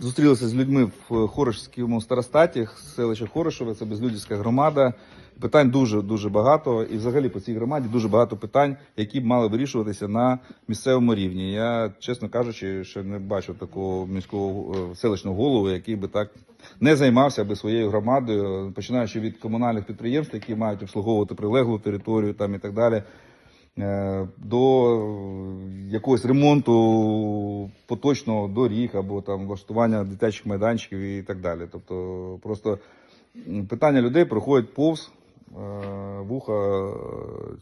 Зустрілися з людьми в Хорошівському старостаті, селище Хорошове, це безлюдівська громада. Питань дуже дуже багато, і взагалі по цій громаді дуже багато питань, які б мали вирішуватися на місцевому рівні. Я, чесно кажучи, ще не бачу такого міського е, селищного голови, який би так не займався би своєю громадою, починаючи від комунальних підприємств, які мають обслуговувати прилеглу територію там і так далі. е, До якогось ремонту поточного доріг або там влаштування дитячих майданчиків і так далі. Тобто, просто питання людей проходять повз е, вуха е,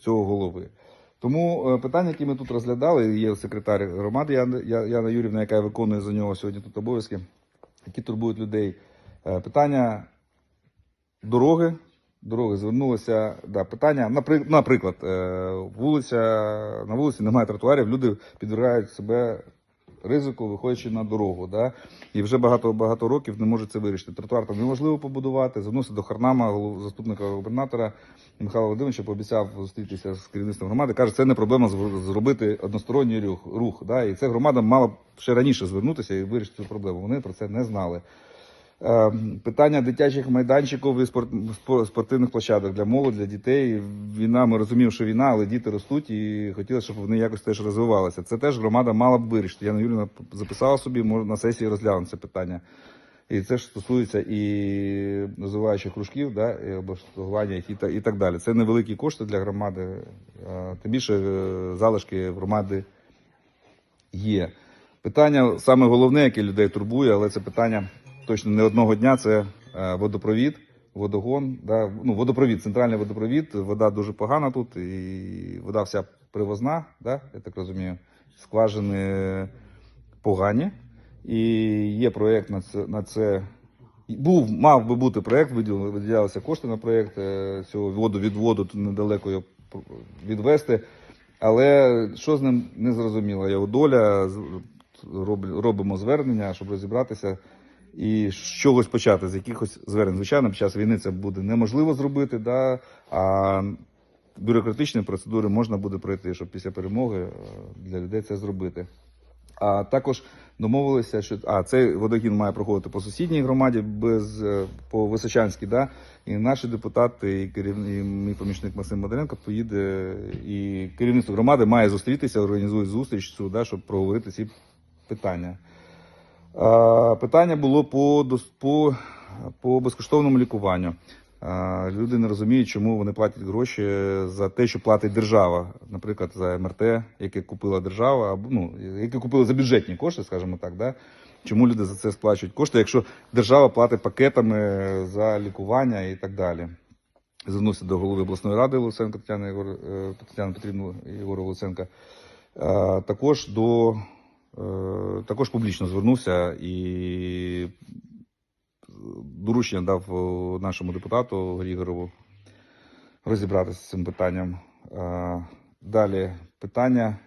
цього голови. Тому е, питання, які ми тут розглядали, є секретар громади Яна, Юрівна, яка виконує за нього сьогодні тут обов'язки, які турбують людей. Питання дороги. Дороги звернулися. Да, питання, напри- наприклад, е, вулиця, на вулиці немає тротуарів, люди підвергають себе ризику, виходячи на дорогу. Да? І вже багато багато років не можуть це вирішити. Тротуар там неможливо побудувати. Звернувся до Харнама, заступника губернатора Михайла Володимировича, пообіцяв зустрітися з керівництвом громади. Каже, це не проблема зробити односторонній рух. рух да? І ця громада мала ще раніше звернутися і вирішити цю проблему. Вони про це не знали. Е, Питання дитячих майданчиків і спорт, спо- спортивних площадок для молоді, для дітей. Війна, ми розуміємо, що війна, але діти ростуть і хотілося, щоб вони якось теж розвивалися. Це теж громада мала б вирішити. Яна Юрівна записала собі, може на сесії розглянути це питання. І це ж стосується і розвиваючих кружків, да, і облаштування їх і, та- і так далі. Це невеликі кошти для громади, тим більше е, залишки громади є. Питання саме головне, яке людей турбує, але це питання точно не одного дня. Це е, водопровід, водогон. Да, ну, водопровід, центральний водопровід. Вода дуже погана тут, і вода вся привозна, да, я так розумію. Скважини погані. І є проєкт на це. На це. Був, мав би бути проєкт, виділ- виділялися кошти на проєкт е, цього водовідводу, тут недалеко його відвести. Але що з ним не зрозуміло. Його доля робимо звернення, щоб розібратися і з чогось почати, з якихось звернень. Звичайно, під час війни це буде неможливо зробити, да, а бюрократичні процедури можна буде пройти, щоб після перемоги е, для людей це зробити. А також домовилися, що а цей водогін має проходити по сусідній громаді, без е, по Височанській, да. І наші депутати, і керівник, і мій помічник Максим Модаренко поїде, і керівництво громади має зустрітися, організує зустріч цю, да, щоб проговорити ці питання. Питання було по, по, по безкоштовному лікуванню. Люди не розуміють, чому вони платять гроші за те, що платить держава. Наприклад, за МРТ, яке купила держава, або ну, яке купили за бюджетні кошти, скажімо так. Да? Чому люди за це сплачують кошти, якщо держава платить пакетами за лікування і так далі? Звернувся до голови обласної ради Луценка Тетяни Єгор, е, Тетяни Петрівни Єгора Луценка. Також до також публічно звернувся і доручення дав е, нашому депутату Грігорову розібратися з цим питанням. Е, Далі питання.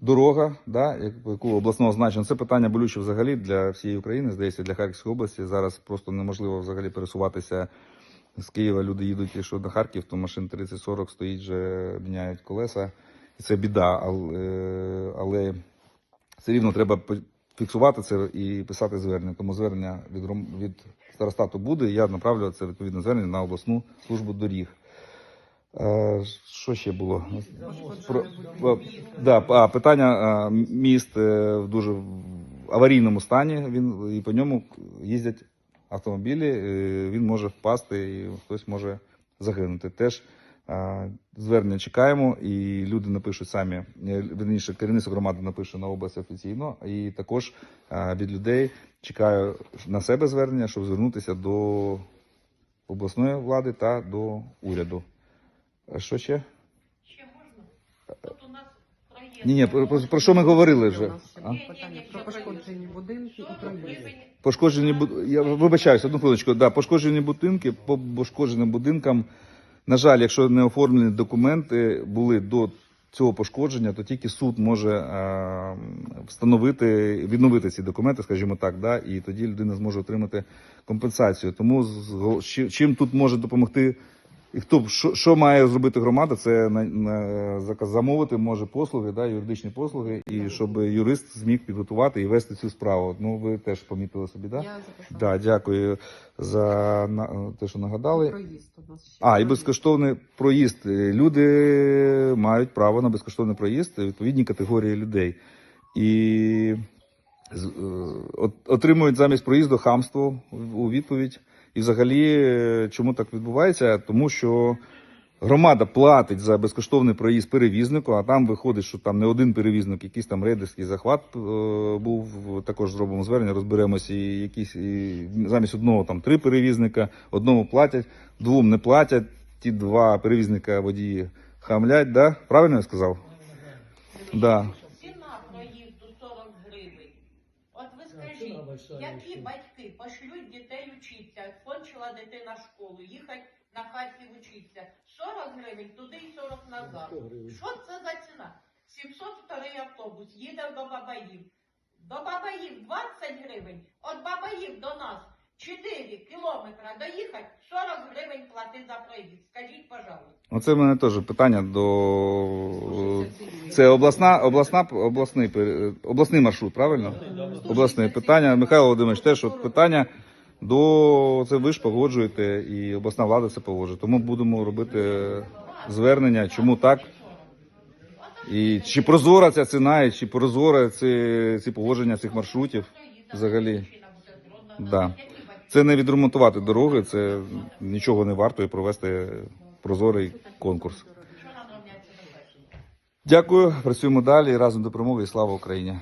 Дорога, да, яку- обласного значення, це питання болюче взагалі для всієї України, здається, для Харківської області. Зараз просто неможливо взагалі пересуватися з Києва. Люди їдуть, якщо на Харків, то машин 30-40 стоїть, вже міняють колеса. І це біда, але, але все рівно треба фіксувати це і писати звернення. Тому звернення від, від старостату буде. Я направлю це відповідне звернення на обласну службу доріг. Е, Що ще було? Про, про- да, а, питання а, міст е, в дуже аварійному стані. Він і по ньому їздять автомобілі. е, Він може впасти і хтось може загинути. Теж звернення чекаємо, і люди напишуть самі. е, Верніше, керівництво громади напише на область офіційно. І також від людей чекаю на себе звернення, щоб звернутися до обласної влади та до уряду. Що ще? Ще можна? Тут у нас проєкт. Ні, ні, про, про, про що ми говорили вже? А? Питання про пошкоджені будинки і про. Пошкоджені бу- я вибачаюся, одну хвилиночку. Да, пошкоджені будинки по пошкодженим будинкам. На жаль, якщо не оформлені документи були до цього пошкодження, то тільки суд може е, встановити, відновити ці документи, скажімо так, да, і тоді людина зможе отримати компенсацію. Тому чим тут може допомогти І хто що, що має зробити громада? Це на, на заказ- замовити може послуги, да, юридичні послуги, і щоб юрист зміг підготувати і вести цю справу. Ну ви теж помітили собі, да? Я записала. Да, дякую за на, те, що нагадали. Проїзд у нас ще. А, і безкоштовний проїзд. Люди мають право на безкоштовний проїзд відповідні категорії людей. І з- е, от- отримують замість проїзду хамство у відповідь. І взагалі, чому так відбувається? Тому що громада платить за безкоштовний проїзд перевізнику, а там виходить, що там не один перевізник, якийсь там рейдерський захват е, був. Також зробимо звернення, розберемося. І якісь і замість одного там три перевізника, одному платять, двом не платять. Ті два перевізника водії хамлять, да? Правильно я сказав? Да. Ціна проїзду 40 гривень. От ви скажіть, які батьки пошлють дітей вчитися, кончила дитина школу, їхати на Харків вчитися. 40 гривень туди і 40 назад. Що це за ціна? 702 автобус їде до Бабаїв. До Бабаїв 20 гривень. От Бабаїв до нас 4 кілометри доїхати, 40 гривень плати за проїзд. Скажіть, пожалуйста. Оце в мене теж питання до це обласна, обласна, обласний, пер- обласний маршрут, правильно? Обласне питання. Михайло Володимирович, теж от питання до це ви ж погоджуєте, і обласна влада це погоджує. Тому будемо робити звернення, чому так. І чи прозора ця ціна, і чи прозоре ці, ці погодження цих маршрутів взагалі. Да. Це не відремонтувати дороги, це нічого не варто і провести прозорий конкурс. Дякую, працюємо далі разом до перемоги і слава Україні.